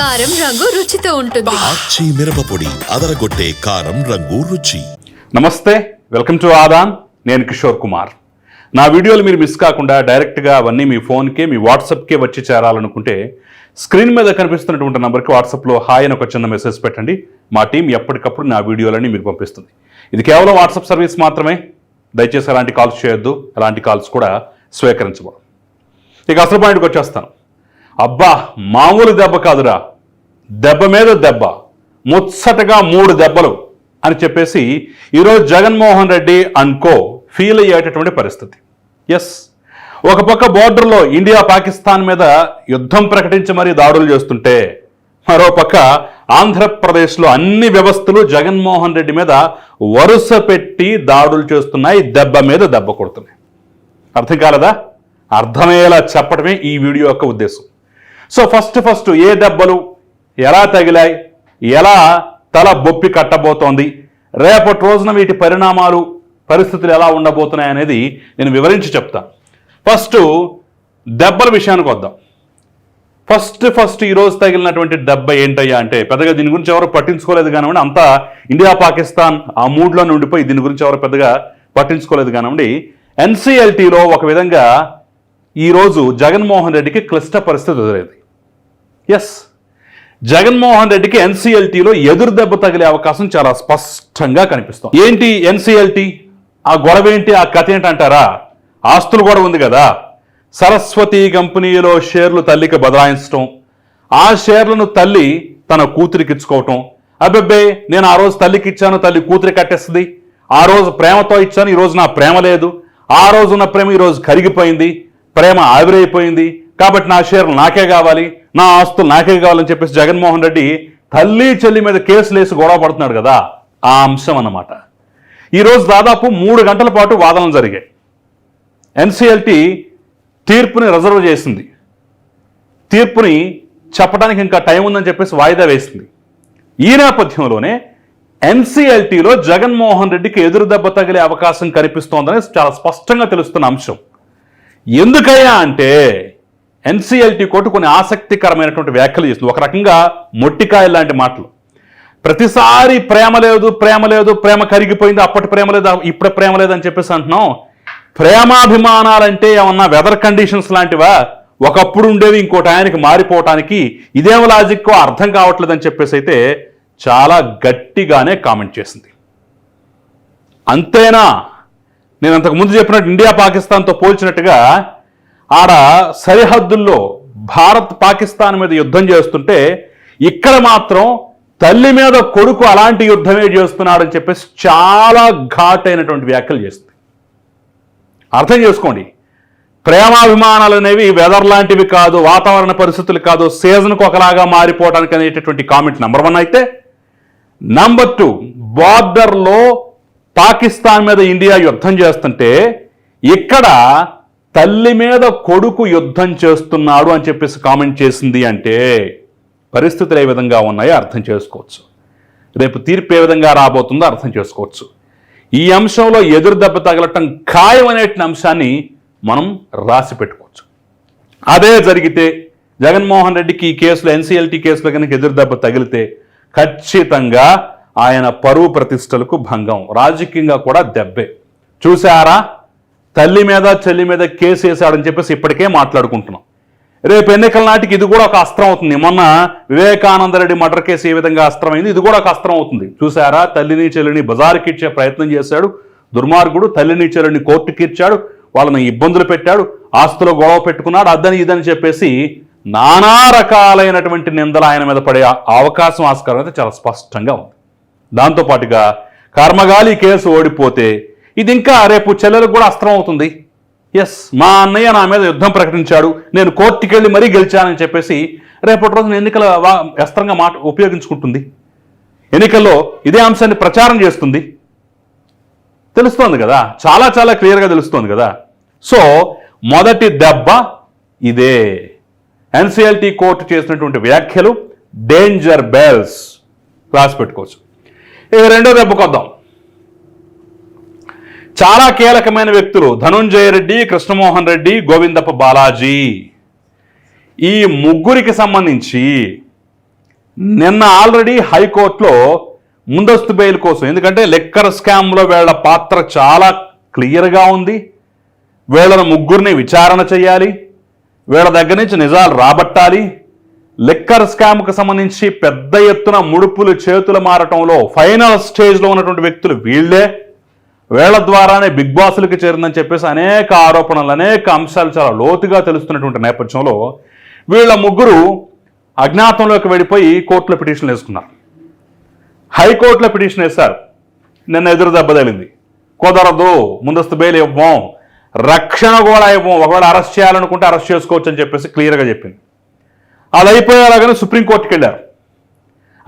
కారం రంగు రుచితో ఉంటుంది. మిరపపొడి అదరగొట్టే కారం రంగు రుచి. నమస్తే వెల్కమ్ టు ఆదాన్. నేను కిషోర్ కుమార్. నా వీడియోలు మీరు మిస్ కాకుండా డైరెక్ట్గా అవన్నీ మీ ఫోన్కే మీ వాట్సాప్కే వచ్చి చేరాలనుకుంటే స్క్రీన్ మీద కనిపిస్తున్నటువంటి నంబర్కి వాట్సాప్లో హాయ్ అని ఒక చిన్న మెసేజ్ పెట్టండి. మా టీం ఎప్పటికప్పుడు నా వీడియోలని మీకు పంపిస్తుంది. ఇది కేవలం వాట్సాప్ సర్వీస్ మాత్రమే. దయచేసి అలాంటి కాల్స్ చేయొద్దు. అలాంటి కాల్స్ కూడా స్వీకరించబడు ఇక అసలు పాయింట్కి వచ్చేస్తాను. అబ్బా మామూలు దెబ్బ కాదురా. దెబ్బ మీద దెబ్బ ముచ్చటగా మూడు దెబ్బలు అని చెప్పేసి ఈరోజు జగన్మోహన్ రెడ్డి అనుకో ఫీల్ అయ్యేటటువంటి పరిస్థితి. ఎస్ ఒక పక్క బోర్డర్లో ఇండియా పాకిస్తాన్ మీద యుద్ధం ప్రకటించి మరీ దాడులు చేస్తుంటే మరో పక్క ఆంధ్రప్రదేశ్లో అన్ని వ్యవస్థలు జగన్మోహన్ రెడ్డి మీద వరుస పెట్టి దాడులు చేస్తున్నాయి దెబ్బ మీద దెబ్బ కొడుతున్నాయి. అర్థం కాలదా? అర్థమయ్యేలా చెప్పడమే ఈ వీడియో యొక్క ఉద్దేశం. సో ఫస్ట్ ఫస్ట్ ఏ దెబ్బలు ఎలా తగిలాయి? ఎలా తల బొప్పి కట్టబోతోంది? రేపటి రోజున వీటి పరిణామాలు పరిస్థితులు ఎలా ఉండబోతున్నాయి అనేది నేను వివరించి చెప్తాను ఫస్ట్ దెబ్బల విషయానికి వద్దాం. ఫస్ట్ ఫస్ట్ ఈరోజు తగిలినటువంటి దెబ్బ ఏంటయ్యా అంటే పెద్దగా దీని గురించి ఎవరు పట్టించుకోలేదు కానివ్వండి అంతా ఇండియా పాకిస్తాన్ ఆ మూడ్లో ఉండిపోయి దీని గురించి ఎవరు పెద్దగా పట్టించుకోలేదు కానివ్వండి ఎన్సీఎల్టీలో ఒక విధంగా ఈరోజు జగన్మోహన్ రెడ్డికి క్లిష్ట పరిస్థితి ఎదురైంది. ఎస్ జగన్మోహన్ రెడ్డికి ఎన్సీఎల్టీలో ఎదురు దెబ్బ తగిలే అవకాశం చాలా స్పష్టంగా కనిపిస్తుంది. ఏంటి ఎన్సీఎల్టీ? ఆ గొడవ ఏంటి? ఆ కథ ఏంటంటారా ఆస్తులు కూడా ఉంది కదా. సరస్వతి కంపెనీలో షేర్లు తల్లికి బదలాయించడం ఆ షేర్లను తల్లి తన కూతురికి ఇచ్చుకోవటం. అబ్బెబ్బే నేను ఆ రోజు తల్లికి ఇచ్చాను తల్లి కూతురి కట్టేస్తుంది ఆ రోజు ప్రేమతో ఇచ్చాను ఈరోజు నా ప్రేమ లేదు. ఆ రోజు ఉన్న ప్రేమ ఈ రోజు కరిగిపోయింది. ప్రేమ ఆవిరైపోయింది. కాబట్టి నా షేర్లు నాకే కావాలి నా ఆస్తులు నాకే కావాలని చెప్పేసి జగన్మోహన్ రెడ్డి తల్లి చెల్లి మీద కేసులు వేసి గొడవ పడుతున్నాడు కదా ఆ అంశం అన్నమాట. ఈరోజు దాదాపు మూడు గంటల పాటు వాదనలు జరిగాయి. ఎన్సిఎల్టీ తీర్పుని రిజర్వ్ చేసింది. తీర్పుని చెప్పడానికి ఇంకా టైం ఉందని చెప్పేసి వాయిదా వేసింది. ఈ నేపథ్యంలోనే ఎన్సీఎల్టీలో జగన్మోహన్ రెడ్డికి ఎదురు దెబ్బ తగిలే అవకాశం కనిపిస్తోందని చాలా స్పష్టంగా తెలుస్తున్న అంశం. ఎందుకయ్యా అంటే ఎన్సీఎల్టీ కోర్టు కొన్ని ఆసక్తికరమైనటువంటి వ్యాఖ్యలు చేస్తుంది. ఒక రకంగా మొట్టికాయ లాంటి మాటలు. ప్రతిసారి ప్రేమ లేదు ప్రేమ లేదు ప్రేమ కరిగిపోయింది అప్పటి ప్రేమ లేదు ఇప్పుడు ప్రేమ లేదు అని చెప్పేసి అంటున్నాం. ప్రేమాభిమానాలంటే ఏమన్నా వెదర్ కండిషన్స్ లాంటివా? ఒకప్పుడు ఉండేవి ఇంకోటి ఆయనకి మారిపోవటానికి ఇదేం లాజిక్కో అర్థం కావట్లేదని చెప్పేసి అయితే చాలా గట్టిగానే కామెంట్ చేసింది. అంతేనా? నేను అంతకు ముందు చెప్పినట్టు ఇండియా పాకిస్తాన్తో పోల్చినట్టుగా ఆడ సరిహద్దుల్లో భారత్ పాకిస్తాన్ మీద యుద్ధం చేస్తుంటే ఇక్కడ మాత్రం తల్లి మీద కొడుకు అలాంటి యుద్ధమే చేస్తున్నాడని చెప్పేసి చాలా ఘాటైనటువంటి వ్యాఖ్యలు చేస్తుంది. అర్థం చేసుకోండి. ప్రేమాభిమానాలు అనేవి వెదర్ లాంటివి కాదు వాతావరణ పరిస్థితులు కాదు సీజన్కు ఒకలాగా మారిపోవడానికి అనేటటువంటి కామెంట్ నెంబర్ వన్ అయితే నంబర్ టూ బార్డర్లో పాకిస్తాన్ మీద ఇండియా యుద్ధం చేస్తుంటే ఇక్కడ తల్లి మీద కొడుకు యుద్ధం చేస్తున్నాడు అని చెప్పేసి కామెంట్ చేసింది అంటే పరిస్థితులు ఏ విధంగా ఉన్నాయో అర్థం చేసుకోవచ్చు. రేపు తీర్పు ఏ విధంగా రాబోతుందో అర్థం చేసుకోవచ్చు. ఈ అంశంలో ఎదురు దెబ్బ తగలటం ఖాయం అనే అంశాన్ని మనం రాసి పెట్టుకోవచ్చు. అదే జరిగితే జగన్మోహన్ రెడ్డికి ఈ కేసులో ఎన్సీఎల్టీ కేసులో కనుక ఎదురు దెబ్బ తగిలితే ఖచ్చితంగా ఆయన పరువు ప్రతిష్టలకు భంగం రాజకీయంగా కూడా దెబ్బే. చూసారా తల్లి మీద చెల్లి మీద కేసు వేశాడని చెప్పేసి ఇప్పటికే మాట్లాడుకుంటున్నాం. రేపు ఎన్నికల నాటికి ఇది కూడా ఒక అస్త్రం అవుతుంది. మొన్న వివేకానంద రెడ్డి మర్డర్ కేసు ఏ విధంగా అస్త్రమైంది ఇది కూడా ఒక అస్త్రం అవుతుంది. చూసారా తల్లిని చెల్లిని బజారుకి ఇచ్చే ప్రయత్నం చేశాడు. దుర్మార్గుడు తల్లిని చెల్లిని కోర్టుకి ఇచ్చాడు. వాళ్ళని ఇబ్బందులు పెట్టాడు. ఆస్తులో గొడవ పెట్టుకున్నాడు. అదని ఇదని చెప్పేసి నానా రకాలైనటువంటి నిందలు ఆయన మీద పడే అవకాశం ఆస్కారం అయితే చాలా స్పష్టంగా ఉంది. దాంతోపాటుగా కర్మగాలి కేసు ఓడిపోతే ఇది ఇంకా రేపు చెల్లెలకు కూడా అస్త్రం అవుతుంది. ఎస్ మా అన్నయ్య నా మీద యుద్ధం ప్రకటించాడు. నేను కోర్టుకి వెళ్ళి మరీ గెలిచానని చెప్పేసి రేపటి రోజున ఎన్నికల వా- అస్త్రంగా మాట ఉపయోగించుకుంటుంది. ఎన్నికల్లో ఇదే అంశాన్ని ప్రచారం చేస్తుంది. తెలుస్తోంది కదా? చాలా చాలా క్లియర్గా తెలుస్తోంది కదా? సో మొదటి దెబ్బ ఇదే. ఎన్సిఎల్టీ కోర్టు చేసినటువంటి వ్యాఖ్యలు డేంజర్ బెల్స్. క్లాస్ పెట్టుకోవచ్చు. ఇక రెండో దెబ్బకొద్దాం చాలా కీలకమైన వ్యక్తులు ధనుంజయ రెడ్డి కృష్ణమోహన్ రెడ్డి గోవిందప్ప బాలాజీ. ఈ ముగ్గురికి సంబంధించి నిన్న ఆల్రెడీ హైకోర్టులో ముందస్తు బెయిల్ కోసం ఎందుకంటే లెక్కర్ స్కామ్లో వీళ్ళ పాత్ర చాలా క్లియర్గా ఉంది. వీళ్ళను ముగ్గురిని విచారణ చేయాలి. వీళ్ళ దగ్గర నుంచి నిజాలు రాబట్టాలి. లిక్కర్ స్కామ్కు సంబంధించి పెద్ద ఎత్తున ముడుపులు చేతులు మారటంలో ఫైనల్ స్టేజ్లో ఉన్నటువంటి వ్యక్తులు వీళ్ళే. వీళ్ళ ద్వారానే బిగ్ బాసులకి చేరిందని చెప్పేసి అనేక ఆరోపణలు అనేక అంశాలు చాలా లోతుగా తెలుస్తున్నటువంటి నేపథ్యంలో వీళ్ళ ముగ్గురు అజ్ఞాతంలోకి వెళ్ళిపోయి కోర్టులో పిటిషన్లు వేసుకున్నారు. హైకోర్టులో పిటిషన్ వేశారు. నిన్న ఎదురు దెబ్బ తగిలింది. కుదరదు ముందస్తు బెయిల్ ఇవ్వం రక్షణ కూడా ఇవ్వం ఒకవేళ అరెస్ట్ చేయాలనుకుంటే అరెస్ట్ చేసుకోవచ్చు అని చెప్పేసి క్లియర్గా చెప్పింది. అది అయిపోయేలాగానే సుప్రీంకోర్టుకి వెళ్ళారు.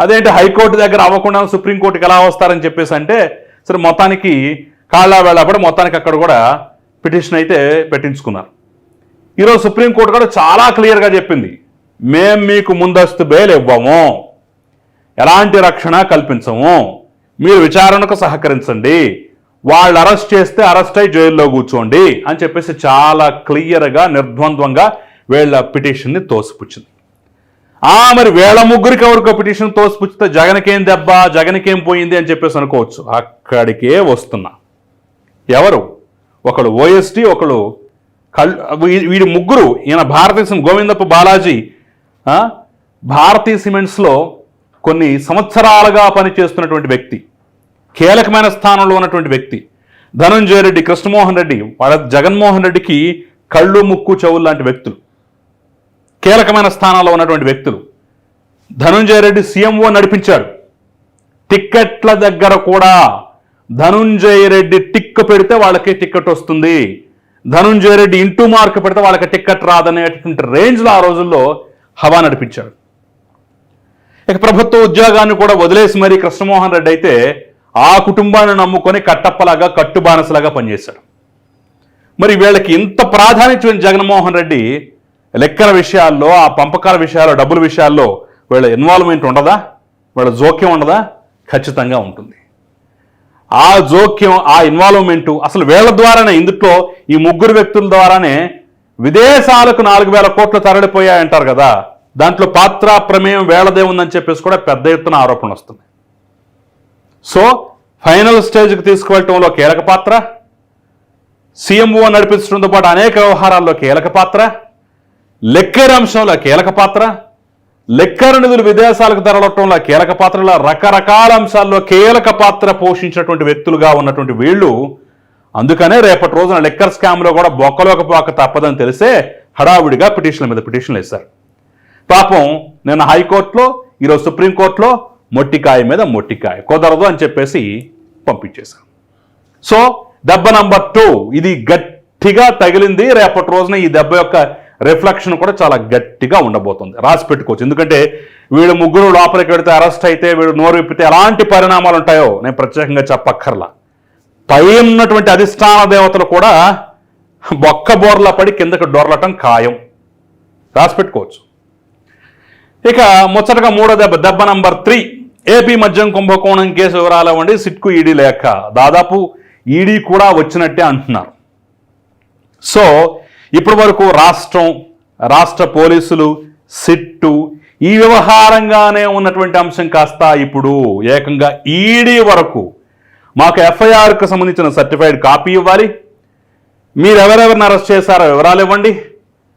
అదేంటి హైకోర్టు దగ్గర అవ్వకుండా సుప్రీంకోర్టుకి ఎలా వస్తారని చెప్పేసి అంటే సరే మొత్తానికి కాళ్ళ వెళ్ళబడి మొత్తానికి అక్కడ కూడా పిటిషన్ అయితే పెట్టించుకున్నారు. ఈరోజు సుప్రీంకోర్టు కూడా చాలా క్లియర్గా చెప్పింది మేం మీకు ముందస్తు బెయిల్ ఇవ్వము. ఎలాంటి రక్షణ కల్పించము. మీరు విచారణకు సహకరించండి. వాళ్ళు అరెస్ట్ చేస్తే అరెస్ట్ అయి జైల్లో కూర్చోండి. అని చెప్పేసి చాలా క్లియర్గా నిర్ద్వంద్వంగా వీళ్ళ పిటిషన్ని తోసిపుచ్చింది. ఆ మరి వేళ ముగ్గురికి ఎవరికో పిటిషన్ తోసిపుచ్చితే జగన్కేం దెబ్బ జగన్కేం పోయింది అని చెప్పేసి అనుకోవచ్చు. అక్కడికే వస్తున్నా. ఎవరు? ఒకడు ఓఎస్టీ ఒకడు కళ్ళు వీ- వీడి ముగ్గురు ఈయన భారతదేశం గోవిందప్ప బాలాజీ భారతీ భారతీయ సిమెంట్స్లో కొన్ని సంవత్సరాలుగా పనిచేస్తున్నటువంటి వ్యక్తి కీలకమైన స్థానంలో ఉన్నటువంటి వ్యక్తి ధనంజయ రెడ్డి కృష్ణమోహన్ రెడ్డి వాళ్ళ జగన్మోహన్ రెడ్డికి కళ్ళు ముక్కు చెవులు లాంటి వ్యక్తులు. కీలకమైన స్థానాల్లో ఉన్నటువంటి వ్యక్తులు. ధనుంజయ రెడ్డి సీఎంఓ నడిపించాడు టిక్కెట్ల దగ్గర కూడా ధనుంజయ రెడ్డి టిక్ పెడితే వాళ్ళకి టిక్కెట్ వస్తుంది. ధనుంజయ రెడ్డి ఇంటూ మార్క్ పెడితే వాళ్ళకి టిక్కెట్ రాదనేటటువంటి రేంజ్లో ఆ రోజుల్లో హవా నడిపించాడు ఇక ప్రభుత్వ ఉద్యోగాన్ని కూడా వదిలేసి మరీ కృష్ణమోహన్ రెడ్డి అయితే ఆ కుటుంబాన్ని నమ్ముకొని కట్టప్పలాగా కట్టుబానసలాగా పనిచేశాడు. మరి వీళ్ళకి ఇంత ప్రాధాన్యత జగన్మోహన్ రెడ్డి లెక్కల విషయాల్లో ఆ పంపకాల విషయాల్లో డబ్బుల విషయాల్లో వీళ్ళ ఇన్వాల్వ్మెంట్ ఉండదా? వీళ్ళ జోక్యం ఉండదా? ఖచ్చితంగా ఉంటుంది. ఆ జోక్యం ఆ ఇన్వాల్వ్మెంటు అసలు వీళ్ళ ద్వారానే ఇందులో ఈ ముగ్గురు వ్యక్తుల ద్వారానే విదేశాలకు నాలుగు వేల కోట్లు తరలిపోయాయంటారు కదా. దాంట్లో పాత్ర ప్రమేయం వేళదే ఉందని చెప్పేసి కూడా పెద్ద ఎత్తున ఆరోపణ వస్తుంది. సో ఫైనల్ స్టేజ్కి తీసుకువెళ్ళటంలో కీలక పాత్ర? సీఎంఓ నడిపించడంతో పాటు అనేక వ్యవహారాల్లో కీలక పాత్ర? లెక్కర్ అంశంలో కీలక పాత్ర లెక్కర్ నిధులు విదేశాలకు తరలటంలో కీలక పాత్రలో రకరకాల అంశాల్లో కీలక పాత్ర పోషించినటువంటి వ్యక్తులుగా ఉన్నటువంటి వీళ్ళు. అందుకనే రేపటి రోజున లెక్కర్ స్కామ్లో కూడా బొక్కలోకి పోక తప్పదని తెలిసే హడావుడిగా పిటిషన్ల మీద పిటిషన్లు వేశారు. పాపం నిన్న హైకోర్టులో ఈరోజు సుప్రీంకోర్టులో మొట్టికాయ మీద మొట్టికాయ కుదరదు అని చెప్పేసి పంపించేశారు. సో దెబ్బ నంబర్ టూ ఇది గట్టిగా తగిలింది రేపటి రోజున ఈ దెబ్బ యొక్క రిఫ్లెక్షన్ కూడా చాలా గట్టిగా ఉండబోతుంది. రాసి పెట్టుకోవచ్చు. ఎందుకంటే వీడు ముగ్గురు లోపలికి వెడితే అరెస్ట్ అయితే వీడు నోరు విప్పితే ఎలాంటి పరిణామాలు ఉంటాయో నేను ప్రత్యేకంగా చెప్పక్కర్లా. పై ఉన్నటువంటి అధిష్టాన దేవతలు కూడా బొక్క బోర్ల పడి కిందకు డొరలటం ఖాయం. రాసి పెట్టుకోవచ్చు. ఇక ముచ్చటగా మూడో దెబ్బ దెబ్బ నంబర్ త్రీ. ఏపీ మద్యం కుంభకోణం కేసు వివరాలు ఇవ్వండి. సిట్కు ఈడీ లేక దాదాపు ఈడీ కూడా వచ్చినట్టే అంటున్నారు. సో ఇప్పటి వరకు రాష్ట్రం రాష్ట్ర పోలీసులు సిట్టు ఈ వ్యవహారంగానే ఉన్నటువంటి అంశం కాస్త ఇప్పుడు ఏకంగా ఈడీ వరకు మాకు ఎఫ్ఐఆర్కు సంబంధించిన సర్టిఫైడ్ కాపీ ఇవ్వాలి. మీరు ఎవరెవరిని అరెస్ట్ చేశారో వివరాలు ఇవ్వండి.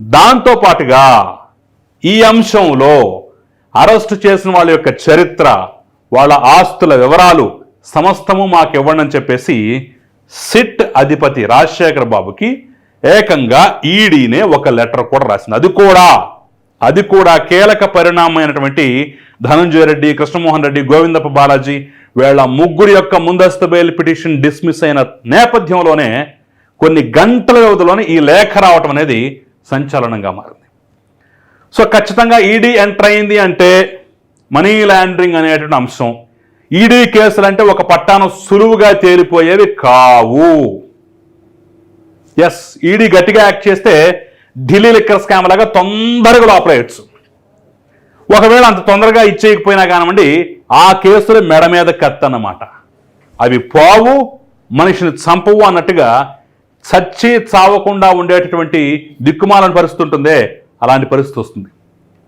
దాంతో పాటుగా ఈ అంశంలో అరెస్టు చేసిన వాళ్ళ యొక్క చరిత్ర వాళ్ళ ఆస్తుల వివరాలు సమస్తము మాకు ఇవ్వండి అని చెప్పేసి సిట్ అధిపతి రాజశేఖర్ బాబుకి ఏకంగా ఈడీనే ఒక లెటర్ కూడా రాసింది. అది కూడా అది కూడా కీలక పరిణామమైనటువంటి ధనంజయ రెడ్డి కృష్ణమోహన్ రెడ్డి గోవిందప్ప బాలాజీ వీళ్ళ ముగ్గురు యొక్క ముందస్తు బెయిల్ పిటిషన్ డిస్మిస్ అయిన నేపథ్యంలోనే కొన్ని గంటల వ్యవధిలోనే ఈ లేఖ రావటం అనేది సంచలనంగా మారింది. సో ఖచ్చితంగా ఈడీ ఎంటర్ అయింది అంటే మనీ లాండరింగ్ అనేటువంటి అంశం. ఈడీ కేసులు అంటే ఒక పట్టాను సులువుగా తేలిపోయేవి కావు. ఎస్ ఈడీ గట్టిగా యాక్ట్ చేస్తే ఢిల్లీ లిక్కర్ స్కామ్ లాగా తొందరగా లోపలేయచ్చు. ఒకవేళ అంత తొందరగా ఇచ్చేయకపోయినా కానివ్వండి ఆ కేసులు మెడ మీద కత్తన్నమాట అవి పోవు మనిషిని చంపవు అన్నట్టుగా చచ్చి చావకుండా ఉండేటటువంటి దిక్కుమాలని పరిస్థితి ఉంటుందే అలాంటి పరిస్థితి వస్తుంది.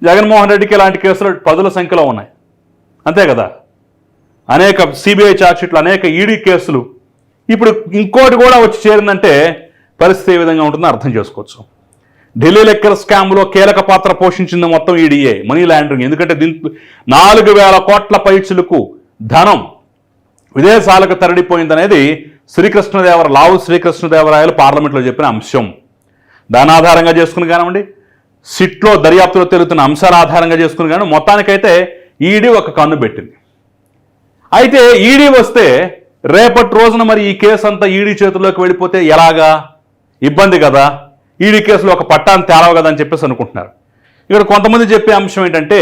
జగన్మోహన్ రెడ్డికి ఇలాంటి కేసులు పదుల సంఖ్యలో ఉన్నాయి. అంతే కదా? అనేక సిబిఐ ఛార్జ్షీట్లు అనేక ఈడీ కేసులు. ఇప్పుడు ఇంకోటి కూడా వచ్చి చేరిందంటే పరిస్థితి ఏ విధంగా ఉంటుందో అర్థం చేసుకోవచ్చు. ఢిల్లీ లెక్కర్ స్కామ్లో కీలక పాత్ర పోషించింది మొత్తం ఈడీఏ మనీ లాండరింగ్ ఎందుకంటే దీంట్లో నాలుగు వేల కోట్ల పైచులకు ధనం విదేశాలకు తరలిపోయిందనేది శ్రీకృష్ణదేవర లావు శ్రీకృష్ణదేవరాయలు పార్లమెంట్లో చెప్పిన అంశం. దాని ఆధారంగా చేసుకుని కానివ్వండి సిట్లో దర్యాప్తులో తెలుగుతున్న అంశాల ఆధారంగా చేసుకుని కానీ మొత్తానికైతే ఈడీ ఒక కన్ను పెట్టింది. అయితే ఈడీ వస్తే రేపటి రోజున మరి ఈ కేసు అంతా ఈడీ చేతుల్లోకి వెళ్ళిపోతే ఎలాగా? ఇబ్బంది కదా? ఈడీ కేసులో ఒక పట్టాన్ని తేలవు కదా అని చెప్పేసి అనుకుంటున్నారు. ఇక్కడ కొంతమంది చెప్పే అంశం ఏంటంటే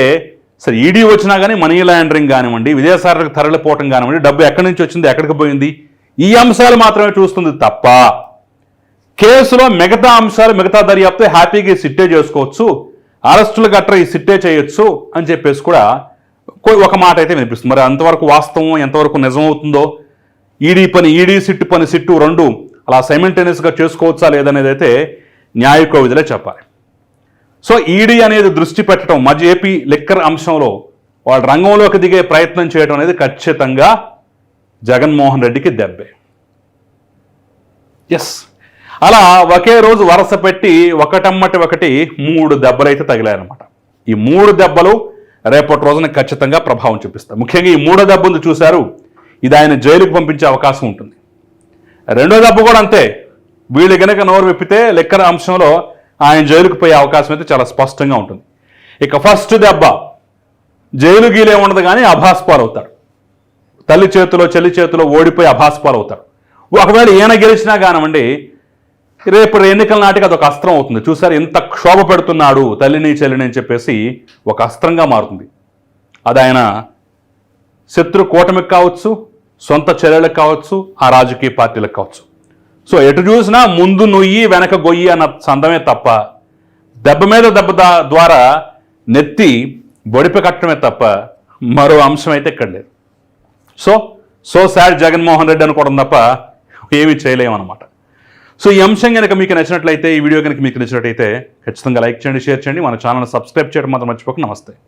సరే ఈడీ వచ్చినా కానీ మనీ లాండరింగ్ కానివ్వండి విదేశాలకు తరలిపోవటం కానివ్వండి డబ్బు ఎక్కడి నుంచి వచ్చింది ఎక్కడికి పోయింది ఈ అంశాలు మాత్రమే చూస్తుంది తప్ప కేసులో మిగతా అంశాలు మిగతా దర్యాప్తు హ్యాపీగా సిట్టే చేసుకోవచ్చు అరెస్టులు గట్రా ఈ సిట్టే చేయొచ్చు అని చెప్పేసి కూడా ఒక మాట అయితే వినిపిస్తుంది. మరి అంతవరకు వాస్తవం ఎంతవరకు నిజం అవుతుందో ఈడీ పని ఈడీ సిట్టు పని సిట్టు రెండు అలా సైమెంటేనియస్గా చేసుకోవచ్చా లేదనేది అయితే న్యాయక విధులే చెప్పాలి. సో ఈడీ అనేది దృష్టి పెట్టడం మధ్య ఏపీ లిక్కర్ అంశంలో వాళ్ళు రంగంలోకి దిగే ప్రయత్నం చేయడం అనేది ఖచ్చితంగా జగన్మోహన్ రెడ్డికి దెబ్బే. ఎస్ అలా ఒకే రోజు వరుస పెట్టి ఒకటమ్మటి ఒకటి మూడు దెబ్బలు అయితే తగిలాయన్నమాట. ఈ మూడు దెబ్బలు రేపటి రోజున ఖచ్చితంగా ప్రభావం చూపిస్తాయి. ముఖ్యంగా ఈ మూడో దెబ్బ ఉంది చూశారు ఇది ఆయన జైలుకు పంపించే అవకాశం ఉంటుంది. రెండో దెబ్బ కూడా అంతే. వీళ్ళు గనక నోరు విప్పితే లెక్కన అంశంలో ఆయన జైలుకు పోయే అవకాశం అయితే చాలా స్పష్టంగా ఉంటుంది. ఇక ఫస్ట్ దెబ్బ జైలు గీలే ఉండదు కానీ అభాస్పాలు అవుతాడు తల్లి చేతిలో చెల్లి చేతిలో ఓడిపోయి అభాస్పాలు అవుతాడు ఒకవేళ ఈయన గెలిచినా కానివ్వండి రేపు ఎన్నికల నాటికి అదొక అస్త్రం అవుతుంది. చూసారు ఎంత క్షోభ పెడుతున్నాడు తల్లిని చెల్లిని అని చెప్పేసి ఒక అస్త్రంగా మారుతుంది. అది ఆయన శత్రు కూటమికి కావచ్చు సొంత చర్యలకు కావచ్చు ఆ రాజకీయ పార్టీలకు కావచ్చు. సో ఎటు చూసినా ముందు నొయ్యి వెనక గొయ్యి అన్న సందమే తప్ప దెబ్బ మీద దెబ్బ ద్వారా నెత్తి బొడిప కట్టడమే తప్ప మరో అంశం అయితే ఇక్కడ లేదు. So so sad Jaganmohan Reddy అనుకోవడం తప్ప ఏమీ చేయలేమన్నమాట. సో ఈ అంశం కనుక మీకు నచ్చినట్లయితే ఈ వీడియో కనుక మీకు నచ్చినట్లయితే ఖచ్చితంగా లైక్ చేయండి షేర్ చేయండి. మన ఛానల్ సబ్స్క్రైబ్ చేయడం మాత్రం మర్చిపోక. నమస్తే.